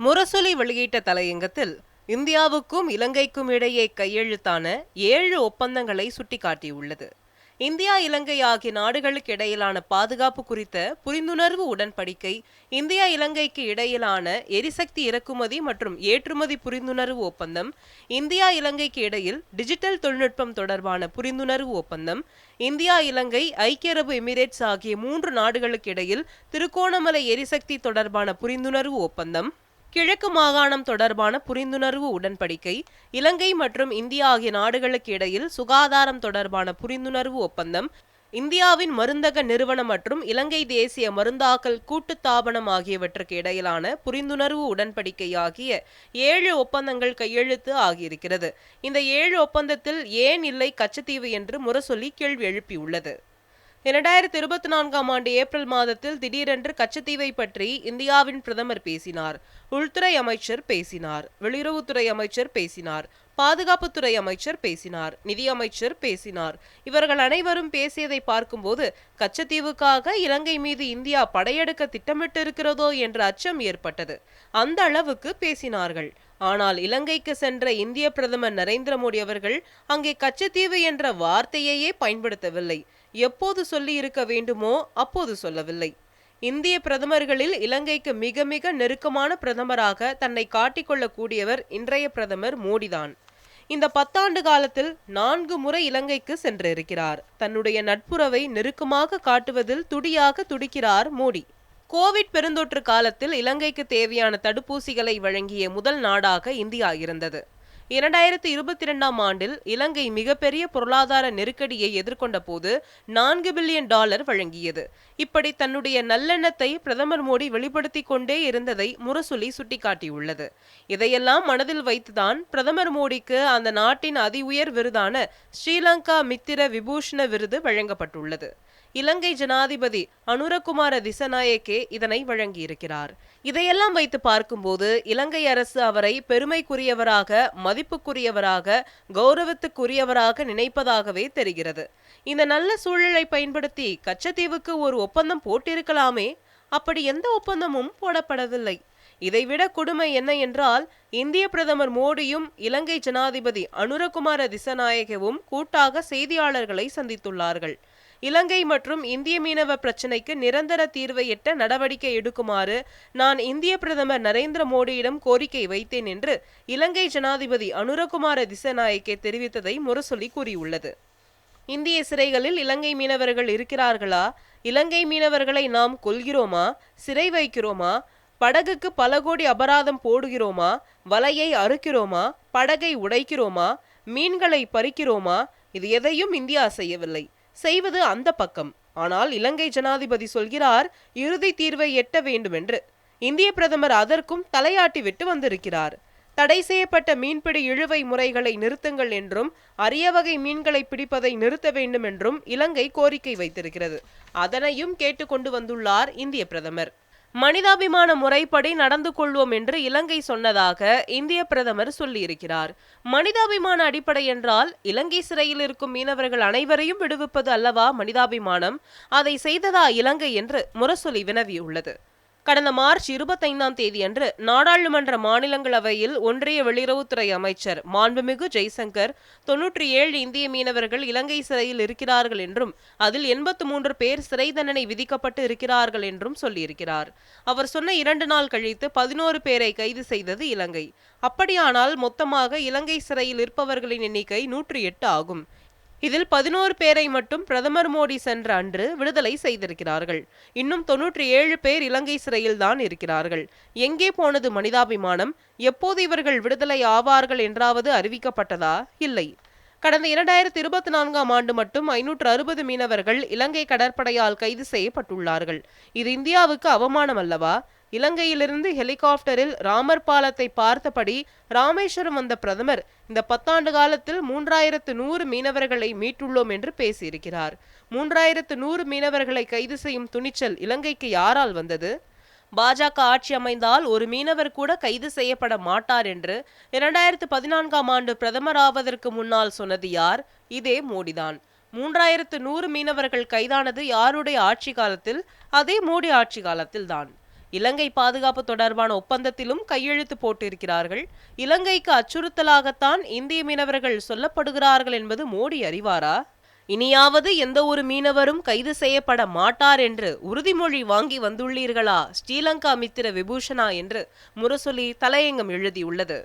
முரசொலி வெளியிட்ட தலையங்கத்தில் இந்தியாவுக்கும் இலங்கைக்கும் இடையே கையெழுத்தான ஏழு ஒப்பந்தங்களை சுட்டிக்காட்டியுள்ளது. இந்தியா இலங்கை ஆகிய நாடுகளுக்கு இடையிலான பாதுகாப்பு குறித்த புரிந்துணர்வு உடன்படிக்கை இந்தியா இலங்கைக்கு இடையிலான எரிசக்தி இறக்குமதி மற்றும் ஏற்றுமதி புரிந்துணர்வு ஒப்பந்தம் இந்தியா இலங்கைக்கு இடையில் டிஜிட்டல் தொழில்நுட்பம் தொடர்பான புரிந்துணர்வு ஒப்பந்தம் இந்தியா இலங்கை ஐக்கிய அரபு எமிரேட்ஸ் ஆகிய மூன்று நாடுகளுக்கு இடையில் திருகோணமலை எரிசக்தி தொடர்பான புரிந்துணர்வு ஒப்பந்தம் கிழக்கு மாகாணம் தொடர்பான புரிந்துணர்வு உடன்படிக்கை இலங்கை மற்றும் இந்தியா ஆகிய நாடுகளுக்கு இடையில் சுகாதாரம் தொடர்பான புரிந்துணர்வு ஒப்பந்தம் இந்தியாவின் மருந்தக நிறுவனம் மற்றும் இலங்கை தேசிய மருந்தாக்கல் கூட்டுத்தாபனம் ஆகியவற்றுக்கு இடையிலான புரிந்துணர்வு உடன்படிக்கை ஆகிய ஏழு ஒப்பந்தங்கள் கையெழுத்து ஆகியிருக்கிறது. இந்த ஏழு ஒப்பந்தத்தில் ஏன் இல்லை கச்சத்தீவு என்று முரசொலி கேள்வி எழுப்பியுள்ளது. இரண்டாயிரத்தி இருபத்தி நான்காம் ஆண்டு ஏப்ரல் மாதத்தில் திடீரென்று கச்சத்தீவை பற்றி இந்தியாவின் பிரதமர் பேசினார். உள்துறை அமைச்சர் பேசினார். வெளியுறவுத்துறை அமைச்சர் பேசினார். பாதுகாப்புத்துறை அமைச்சர் பேசினார். நிதியமைச்சர் பேசினார். இவர்கள் அனைவரும் பேசியதை பார்க்கும்போது கச்சத்தீவுக்காக இலங்கை மீது இந்தியா படையெடுக்க திட்டமிட்டிருக்கிறதோ என்ற அச்சம் ஏற்பட்டது. அந்த அளவுக்கு பேசினார்கள். ஆனால் இலங்கைக்கு சென்ற இந்திய பிரதமர் நரேந்திர மோடி அவர்கள் அங்கே கச்சத்தீவு என்ற வார்த்தையையே பயன்படுத்தவில்லை. எப்போது சொல்லி இருக்க வேண்டுமோ அப்போது சொல்லவில்லை. இந்திய பிரதமர்களில் இலங்கைக்கு மிக மிக நெருக்கமான பிரதமராக தன்னை காட்டிக்கொள்ளக்கூடியவர் இன்றைய பிரதமர் மோடிதான். இந்த பத்தாண்டு காலத்தில் நான்கு முறை இலங்கைக்கு சென்றிருக்கிறார். தன்னுடைய நட்புறவை நெருக்கமாக காட்டுவதில் துடியாக துடிக்கிறார் மோடி. கோவிட் பெருந்தொற்று காலத்தில் இலங்கைக்கு தேவையான தடுப்பூசிகளை வழங்கிய முதல் நாடாக இந்தியா இருந்தது. இரண்டாயிரத்தி இருபத்தி இரண்டாம் ஆண்டில் இலங்கை மிகப்பெரிய பொருளாதார நெருக்கடியை எதிர்கொண்ட போது நான்கு பில்லியன் டாலர் வழங்கியது. இப்படி தன்னுடைய நல்லெண்ணத்தை பிரதமர் மோடி வெளிப்படுத்தி கொண்டே இருந்ததை முரசொலி சுட்டிக்காட்டியுள்ளது. இதையெல்லாம் மனதில் வைத்துதான் பிரதமர் மோடிக்கு அந்த நாட்டின் அதி உயர் விருதான ஸ்ரீலங்கா மித்திர விபூஷண விருது வழங்கப்பட்டுள்ளது. இலங்கை ஜனாதிபதி அனுரகுமார திசநாயக்கே இதனை வழங்கியிருக்கிறார். இதையெல்லாம் வைத்து பார்க்கும்போது இலங்கை அரசு அவரை பெருமைக்குரியவராக மதி மதிப்புக்குரியவராக கௌரவத்துக்குரியவராக நினைப்பதாகவே தெரிகிறது. இந்த நல்ல சூழலை பயன்படுத்தி கச்சத்தீவுக்கு ஒரு ஒப்பந்தம் போட்டிருக்கலாமே? அப்படி எந்த ஒப்பந்தமும் போடப்படவில்லை. இதைவிட கொடுமை என்ன என்றால் இந்திய பிரதமர் மோடியும் இலங்கை ஜனாதிபதி அனுரகுமார திசநாயகவும் கூட்டாக செய்தியாளர்களை சந்தித்துள்ளார்கள். இலங்கை மற்றும் இந்திய மீனவ பிரச்சினைக்கு நிரந்தர தீர்வை எட்ட நடவடிக்கை எடுக்குமாறு நான் இந்திய பிரதமர் நரேந்திர மோடியிடம் கோரிக்கை வைத்தேன் என்று இலங்கை ஜனாதிபதி அனுரகுமார திசநாயக்கே தெரிவித்ததை முரசொலி கூறியுள்ளது. இந்திய சிறைகளில் இலங்கை மீனவர்கள் இருக்கிறார்களா? இலங்கை மீனவர்களை நாம் கொல்கிறோமா? சிறை வைக்கிறோமா? படகுக்கு பல கோடி அபராதம் போடுகிறோமா? வலையை அறுக்கிறோமா? படகை உடைக்கிறோமா? மீன்களை பறிக்கிறோமா? இது எதையும் இந்தியா செய்யவில்லை. செய்வது அந்த பக்கம். ஆனால் இலங்கை ஜனாதிபதி சொல்கிறார் இறுதி தீர்வை எட்ட வேண்டுமென்று. இந்திய பிரதமர் அதற்கும் தலையாட்டி விட்டு வந்திருக்கிறார். தடை செய்யப்பட்ட மீன்பிடி இழுவை முறைகளை நிறுத்துங்கள் என்றும் அரிய வகை மீன்களை பிடிப்பதை நிறுத்த வேண்டும் என்றும் இலங்கை கோரிக்கை வைத்திருக்கிறது. அதனையும் கேட்டுக்கொண்டு வந்துள்ளார் இந்திய பிரதமர். மனிதாபிமான முறைப்படி நடந்து கொள்வோம் என்று இலங்கை சொன்னதாக இந்திய பிரதமர் சொல்லியிருக்கிறார். மனிதாபிமான அடிப்படை என்றால் இலங்கை சிறையில் இருக்கும் மீனவர்கள் அனைவரையும் விடுவிப்பது அல்லவா மனிதாபிமானம்? அதை செய்ததா இலங்கை என்று முரசொலி வினவியுள்ளது. கடந்த மார்ச் இருபத்தைந்தாம் தேதியன்று நாடாளுமன்ற மாநிலங்களவையில் ஒன்றிய வெளியுறவுத்துறை அமைச்சர் மாண்புமிகு ஜெய்சங்கர் தொன்னூற்றி ஏழு இந்திய மீனவர்கள் இலங்கை சிறையில் இருக்கிறார்கள் என்றும் அதில் எண்பத்து மூன்று பேர் சிறை தண்டனை விதிக்கப்பட்டு இருக்கிறார்கள் என்றும் சொல்லியிருக்கிறார். அவர் சொன்ன இரண்டு நாள் கழித்து பதினோரு பேரை கைது செய்தது இலங்கை. அப்படியானால் மொத்தமாக இலங்கை சிறையில் இருப்பவர்களின் எண்ணிக்கை நூற்றி எட்டு ஆகும். இதில் பதினோரு பேரை மட்டும் பிரதமர் மோடி சென்ற அன்று விடுதலை செய்திருக்கிறார்கள். இன்னும் தொன்னூற்றி ஏழு பேர் இலங்கை சிறையில் தான் இருக்கிறார்கள். எங்கே போனது மனிதாபிமானம்? எப்போது இவர்கள் விடுதலை ஆவார்கள் என்றாவது அறிவிக்கப்பட்டதா? இல்லை. கடந்த இரண்டாயிரத்தி இருபத்தி நான்காம் ஆண்டு மட்டும் ஐநூற்று அறுபது மீனவர்கள் இலங்கை கடற்படையால் கைது செய்யப்பட்டுள்ளார்கள். இது இந்தியாவுக்கு அவமானம் அல்லவா இலங்கையிலிருந்து ஹெலிகாப்டரில் ராமர் பாலத்தை பார்த்தபடி ராமேஸ்வரம் வந்த பிரதமர் இந்த பத்தாண்டு காலத்தில் மூன்றாயிரத்து நூறு மீனவர்களை மீட்டுள்ளோம் என்று பேசியிருக்கிறார். மூன்றாயிரத்து நூறு மீனவர்களை கைது செய்யும் துணிச்சல் இலங்கைக்கு யாரால் வந்தது? பாஜக ஆட்சி அமைந்தால் ஒரு மீனவர் கூட கைது செய்யப்பட மாட்டார் என்று இரண்டாயிரத்து பதினான்காம் ஆண்டு பிரதமர் ஆவதற்கு முன்னால் சொன்னது யார்? இதே மோடிதான். மூன்றாயிரத்து நூறு மீனவர்கள் கைதானது யாருடைய ஆட்சி காலத்தில்? அதே மோடி ஆட்சி காலத்தில் தான் இலங்கை பாதுகாப்பு தொடர்பான ஒப்பந்தத்திலும் கையெழுத்து போட்டிருக்கிறார்கள். இலங்கைக்கு அச்சுறுத்தலாகத்தான் இந்திய மீனவர்கள் சொல்லப்படுகிறார்கள் என்பது மோடி அறிவாரா? இனியாவது எந்த ஒரு மீனவரும் கைது செய்யப்பட மாட்டார் என்று உறுதிமொழி வாங்கி வந்துள்ளீர்களா? ஸ்ரீலங்கா மித்திர விபூஷணா என்று முரசொலி தலையங்கம் எழுதியுள்ளது.